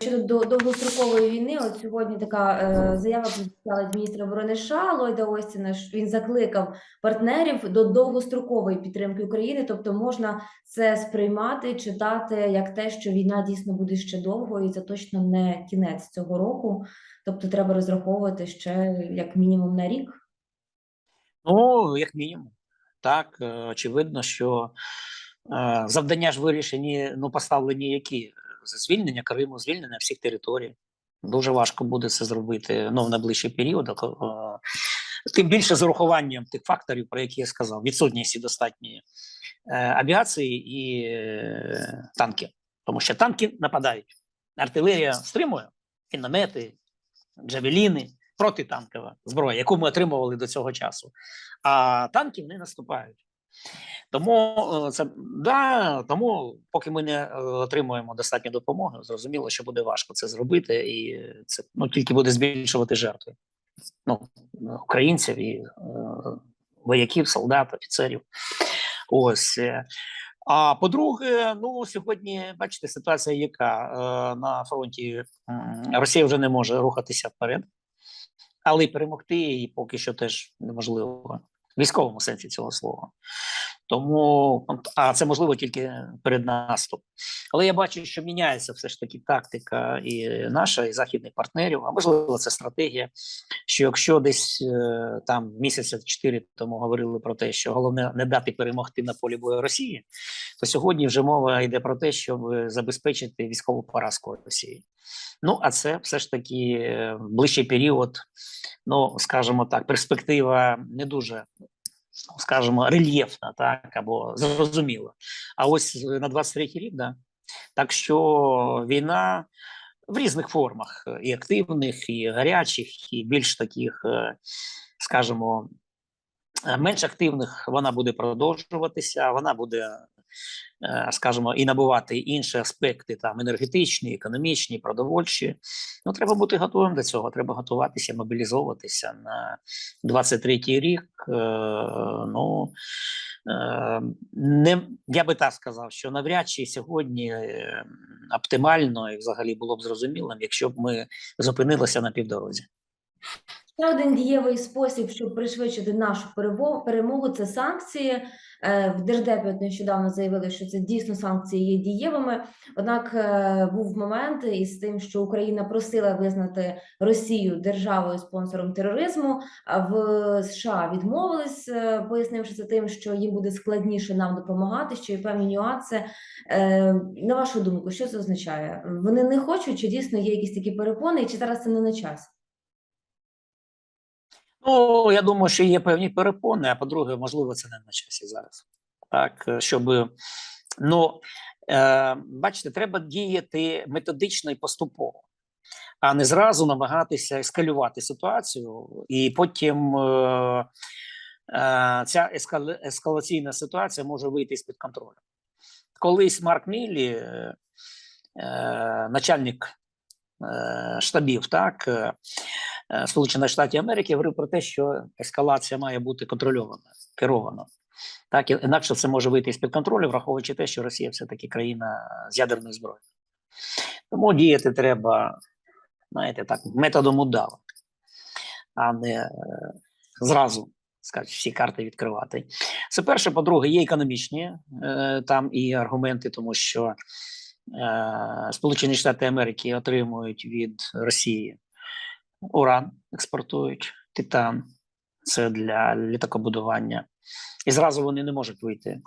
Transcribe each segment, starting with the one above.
Щодо до- довгострокової війни, от сьогодні така е, заява від міністра оборони США Ллойда Остіна. Він закликав партнерів до довгострокової підтримки України, тобто можна це сприймати, читати як те, що війна дійсно буде ще довго, і це точно не кінець цього року. Тобто треба розраховувати ще як мінімум на рік. Ну, як мінімум. Так, е, очевидно, що е, завдання ж вирішені, ну, поставлені які? Звільнення Криму, звільнення всіх територій. Дуже важко буде це зробити ну, в найближчий період. Тим більше з урахуванням тих факторів, про які я сказав: відсутності достатньої е, авіації і е, танків. Тому що танки нападають, артилерія стримує, міномети, джавеліни, протитанкова зброя, яку ми отримували до цього часу. А танків не наступають. Тому е, це да, тому, поки ми не е, отримуємо достатньо допомоги, зрозуміло, що буде важко це зробити, і це ну тільки буде збільшувати жертви ну, українців і е, вояків, солдат, офіцерів. Ось. е. А по-друге, ну сьогодні бачите, ситуація, яка е, на фронті Росія вже не може рухатися вперед, але й перемогти її поки що теж неможливо військовому сенсі цього слова. Тому а це можливо тільки перед наступ. Але я бачу, що міняється все ж таки тактика і наша, і західних партнерів. А можливо, це стратегія. Що якщо десь е, там місяця чотири тому говорили про те, що головне не дати перемогти на полі бою Росії, то сьогодні вже мова йде про те, щоб забезпечити військову поразку Росії. Ну а це все ж таки е, ближчий період, ну скажімо так, перспектива не дуже скажімо, рельєфна, так або зрозуміла. А ось на 23-й рік, да. Так що війна в різних формах, е, і активних, і гарячих, і більш таких, е, скажімо, е, менш активних вона буде продовжуватися, вона буде, е, скажімо, і набувати інші аспекти там енергетичні, економічні, продовольчі. Ну, треба бути готовим до цього. Треба готуватися, мобілізовуватися на 23-й рік. Е, ну е, не я би так сказав, що навряд чи сьогодні е, оптимально і взагалі було б зрозумілим, якщо б ми зупинилися на півдорозі. Ще один дієвий спосіб, щоб пришвидшити нашу перемогу, це санкції. Е, В Держдепі нещодавно заявили, що це дійсно санкції є дієвими. Однак е, був момент із тим, що Україна просила визнати Росію державою спонсором тероризму. В США відмовились, е, пояснивши це тим, що їм буде складніше нам допомагати, що є певні нюанси. На вашу думку, що це означає? Вони не хочуть, чи дійсно є якісь такі перепони, чи зараз це не на час? Ну, я думаю, що є певні перепони, а по-друге, можливо, це не на часі зараз. Так, е, щоб ну е, бачите, треба діяти методично і поступово, а не зразу намагатися ескалювати ситуацію, і потім е, е, ця ескал- ескалаційна ситуація може вийти з-під контролю. Колись Марк Міллі, е, е, начальник е, штабів, так. Е, Сполучених Штатів Америки говорив про те, що ескалація має бути контрольована, керована. Так, інакше це може вийти з-під контролю, враховуючи те, що Росія все-таки країна з ядерною зброєю. Тому діяти треба, знаєте, так, методом удава, а не е, зразу скажуть, всі карти відкривати. Це перше. По-друге, є економічні е, там і аргументи, тому що е, Сполучені Штати Америки отримують від Росії уран експортують, титан, це для літакобудування. І зразу вони не можуть вийти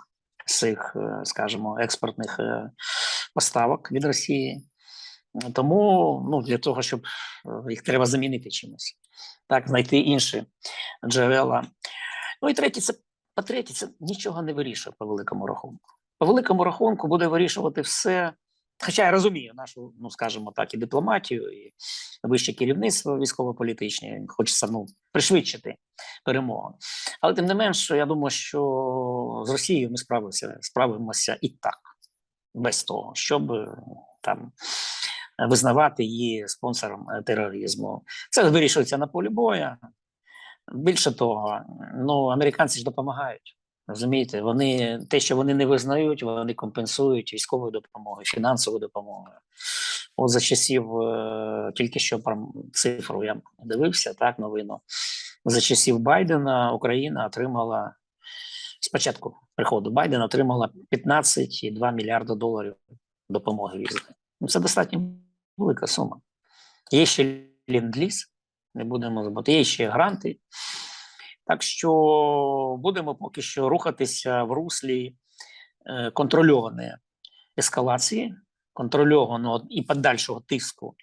з цих, е, скажімо, експортних е, поставок від Росії. Тому ну, для того, щоб е, їх треба замінити чимось, так, знайти інші джерела. Ну і третє, це по-третє, це нічого не вирішує по великому рахунку. По великому рахунку буде вирішувати все. Хоча я розумію нашу, ну скажімо так, і дипломатію, і вище керівництво військово-політичне, хочеться ну, пришвидшити перемогу. Але тим не менш, я думаю, що з Росією ми справимося, справимося і так, без того, щоб е, там визнавати її спонсором е, тероризму. Це вирішується на полі бою. Більше того, ну американці ж допомагають. Розумієте, вони те, що вони не визнають, вони компенсують військовою допомогою, фінансовою допомогою. От за часів е, тільки що про цифру я дивився, так, новину. За часів Байдена Україна отримала спочатку приходу Байдена отримала 15,2 мільярда доларів допомоги візної. Ну, це достатньо велика сума. Є ще ленд-ліз, не будемо забути, є ще гранти. Так що будемо поки що рухатися в руслі е, контрольованої ескалації, контрольованого і подальшого тиску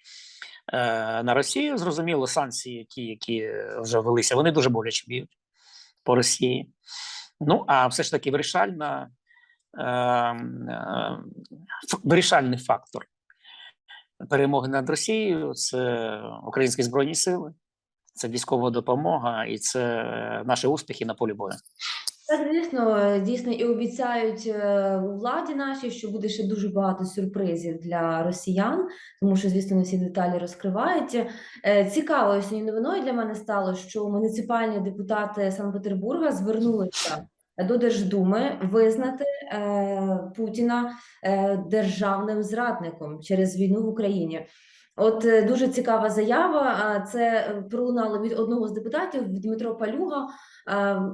е, на Росію. Зрозуміло, санкції, ті, які вже велися, вони дуже боляче б'ють по Росії. Ну а все ж таки вирішальна, е, вирішальний фактор перемоги над Росією це українські збройні сили, це військова допомога і це наші успіхи на полі бою. Так, звісно, е, дійсно і обіцяють е, владі нашій, що буде ще дуже багато сюрпризів для росіян, тому що, звісно, не всі деталі розкривають. Е, Цікавою сьогодні новиною для мене стало, що муніципальні депутати Санкт-Петербурга звернулися до Держдуми визнати е, Путіна е, державним зрадником через війну в Україні. От е, дуже цікава заява. Це е, пролунало від одного з депутатів Дмитро Палюга.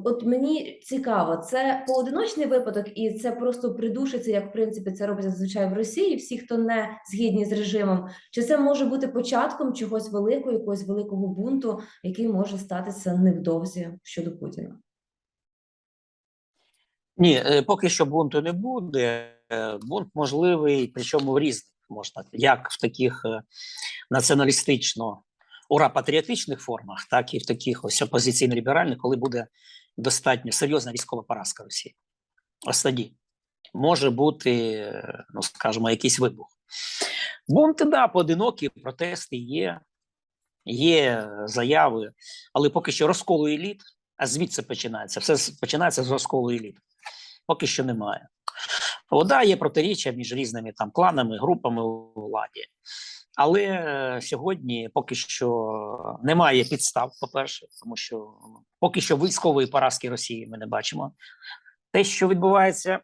От мені цікаво, це поодиночний випадок, і це просто придушиться, як в принципі це робиться зазвичай в Росії. Всі, хто не згідні з режимом, чи це може бути початком чогось великого, якогось великого бунту, який може статися невдовзі щодо Путіна? Ні, е, поки що бунту не буде. Бунт можливий, причому в різних можна, як в таких е, націоналістично ура патріотичних формах, так і в таких ось опозиційно-ліберальних, коли буде достатньо серйозна військова поразка Росії. Ось тоді може бути, е, ну скажімо, якийсь вибух. Бунти, да, поодинокі, протести є, є заяви, але поки що розколу еліт, а звідси починається. Все починається з розколу еліт. Поки що немає. Вода є протиріччя між різними там кланами, групами у владі. Але е, сьогодні поки що немає підстав, по-перше, тому що поки що військової поразки Росії ми не бачимо. Те, що відбувається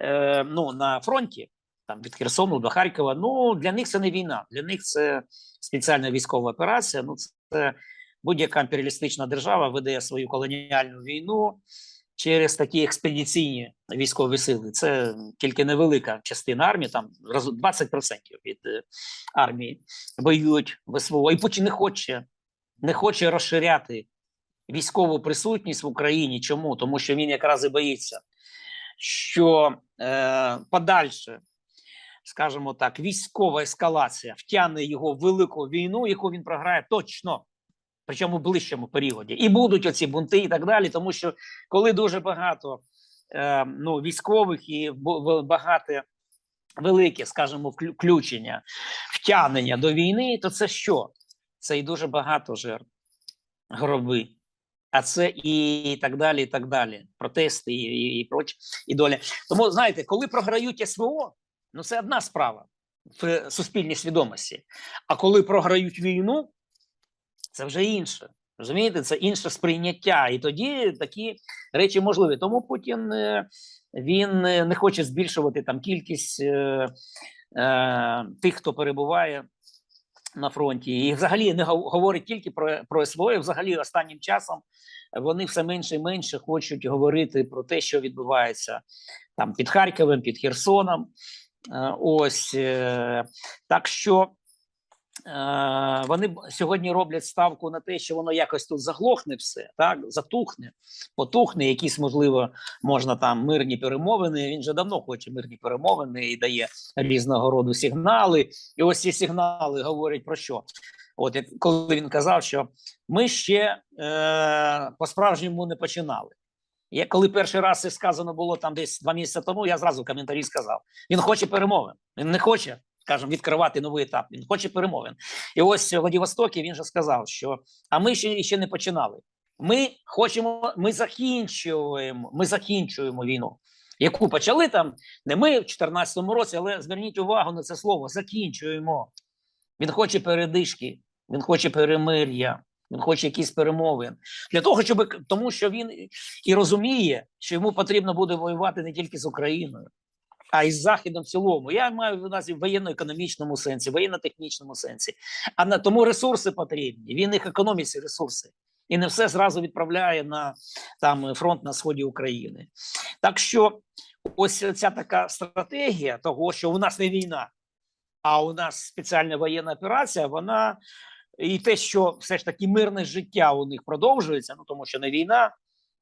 е, ну, на фронті, там від Херсону до Харкова, ну для них це не війна, для них це спеціальна військова операція. Ну, це будь-яка імперіалістична держава веде свою колоніальну війну через такі експедиційні військові сили. Це тільки невелика частина армії, там роз- 20% від е, армії воюють в СВО. І Путін не хоче, не хоче розширяти військову присутність в Україні. Чому? Тому що він якраз і боїться, що е, подальше, скажімо так, військова ескалація втягне його в велику війну, яку він програє точно. Причому в ближчому періоді, і будуть оці бунти, і так далі. Тому що коли дуже багато е, ну, військових і багато велике, скажімо, включення, втягнення до війни, то це що? Це і дуже багато жертв, гроби. А це і так далі, і так далі. Протести і, і, і прочі, і доля. Тому знаєте, коли програють СВО, ну це одна справа в суспільній свідомості. А коли програють війну, це вже інше. Розумієте, це інше сприйняття, і тоді такі речі можливі. Тому Путін е, він е, не хоче збільшувати там кількість е, е, тих, хто перебуває на фронті, і взагалі не говорить тільки про, про СВО. і Взагалі, останнім часом вони все менше і менше хочуть говорити про те, що відбувається там під Харковом, під Херсоном. Е, Ось так що вони сьогодні роблять ставку на те, що воно якось тут заглохне все, так затухне, потухне. Якісь можливо можна там мирні перемовини. Він же давно хоче мирні перемовини і дає різного роду сигнали. І ось ці сигнали говорять про що? От як коли він казав, що ми ще е, по-справжньому не починали. Я коли перший раз це сказано було там десь два місяці тому, я зразу в коментарі сказав: він хоче перемовин, він не хоче, скажімо, відкривати новий етап. Він хоче перемовин. І ось в Владивостокі він же сказав, що а ми ще, ще не починали. Ми хочемо, ми закінчуємо, ми закінчуємо війну, яку почали там не ми в 2014 році, але зверніть увагу на це слово закінчуємо. Він хоче передишки, він хоче перемир'я. Він хоче якісь перемовин для того, щоб тому, що він і розуміє, що йому потрібно буде воювати не тільки з Україною, а й з Західом в цілому. Я маю в увазі в воєнно-економічному сенсі, воєнно-технічному сенсі. А на тому ресурси потрібні. Він їх економить ці ресурси. І не все зразу відправляє на там фронт на сході України. Так що ось ця така стратегія того, що у нас не війна, а у нас спеціальна воєнна операція, вона і те, що все ж таки мирне життя у них продовжується, ну тому що не війна,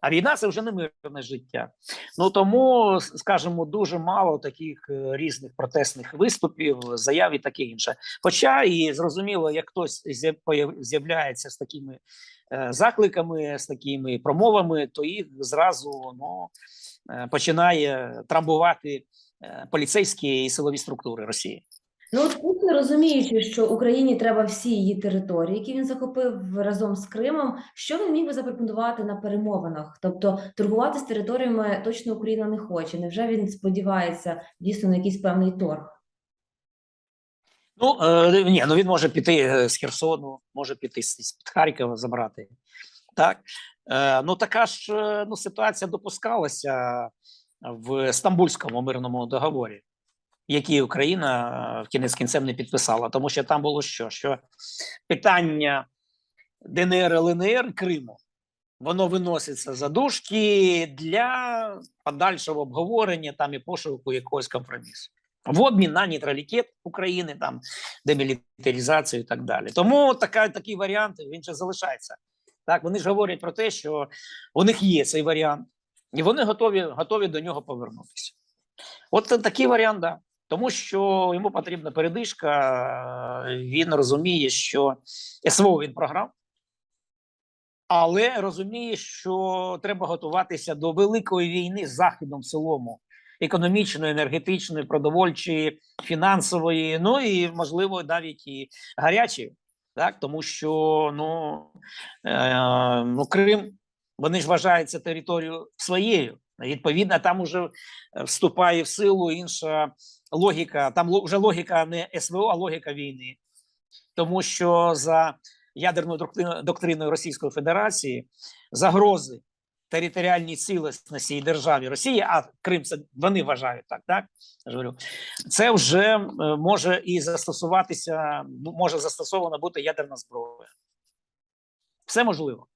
а війна це вже не мирне життя. Ну тому, скажімо, дуже мало таких е, різних протестних виступів, заяв і таке інше. Хоча і зрозуміло, як хтось з'являється з такими е, закликами, з такими промовами, то їх зразу ну, е, починає трамбувати поліцейські і силові структури Росії. Ну, от Путін, розуміючи, що Україні треба всі її території, які він захопив разом з Кримом, що він міг би запропонувати на перемовинах? Тобто торгувати з територіями точно Україна не хоче. Невже він сподівається дійсно на якийсь певний торг? Ну е, ні, ну він може піти е, з Херсону, може піти з, з Харкова забрати. Так е, ну така ж е, ну ситуація допускалася в Стамбульському мирному договорі, який Україна е, в кінець кінцем не підписала, тому що там було що? Що питання ДНР, ЛНР Криму. Воно виноситься за дужки для подальшого обговорення там і пошуку якогось компромісу в обмін на нейтралітет України, там демілітаризацію і так далі. Тому така, такий варіант він ще залишається. Так, вони ж говорять про те, що у них є цей варіант, і вони готові, готові до нього повернутися. От такий варіант, да. Тому що йому потрібна передишка. Він розуміє, що СВО він програв, але розуміє, що треба готуватися до великої війни з Західом в цілому економічної, енергетичної, продовольчої, фінансової, ну і можливо навіть і гарячої, так тому що ну, е, ну Крим вони ж вважаються територією своєю. Відповідно, там уже вступає в силу інша логіка. Там вже логіка не СВО, а логіка війни, тому що за ядерною доктриною, Російської Федерації загрози територіальній цілісності і державі Росії, а Крим це вони вважають так. Так я це вже е, може і застосуватися, може застосована бути ядерна зброя. Все можливо.